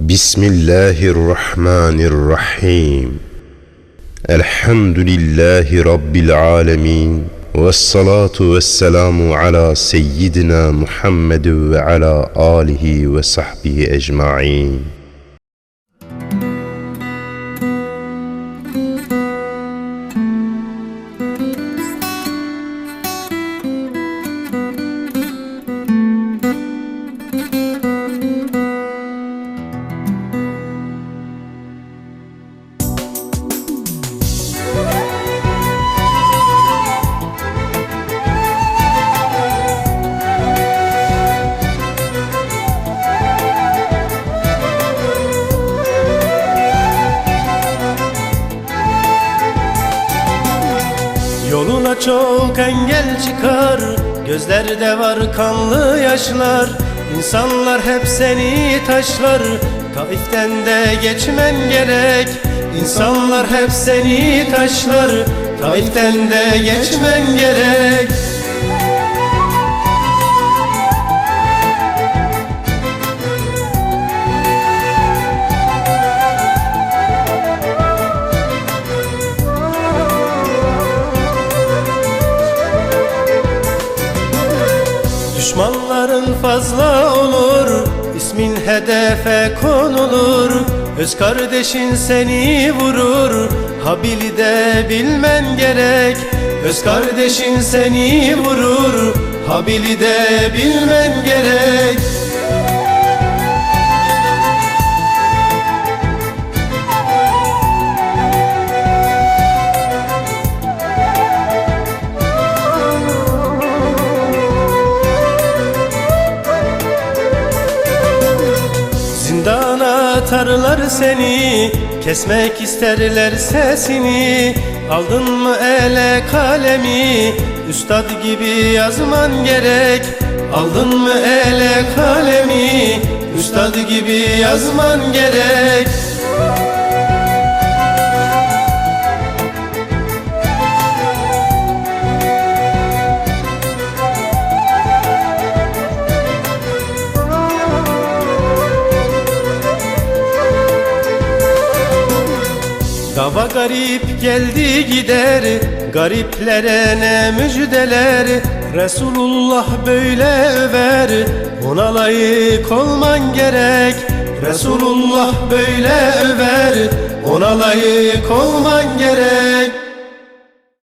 بسم الله الرحمن الرحيم الحمد لله رب العالمين والصلاة والسلام على سيدنا محمد وعلى آله وصحبه أجمعين Yoluna çok engel çıkar Gözlerde var kanlı yaşlar. İnsanlar hep seni taşlar Taif'ten de geçmen gerek. İnsanlar hep seni taşlar Taif'ten de geçmen gerek Düşmanların fazla olur ismin hedefe konulur. Öz kardeşin seni vurur Habili de bilmen gerek. Öz kardeşin seni vurur Habili de bilmen gerek Zindana atarlar seni Kesmek isterler sesini. Aldın mı ele kalemi Üstad gibi yazman gerek. Aldın mı ele kalemi Üstad gibi yazman gerek Dava garip geldi gider Gariplere ne müjdeler? Resulullah böyle över Ona layık olman gerek. Resulullah böyle över Ona layık olman gerek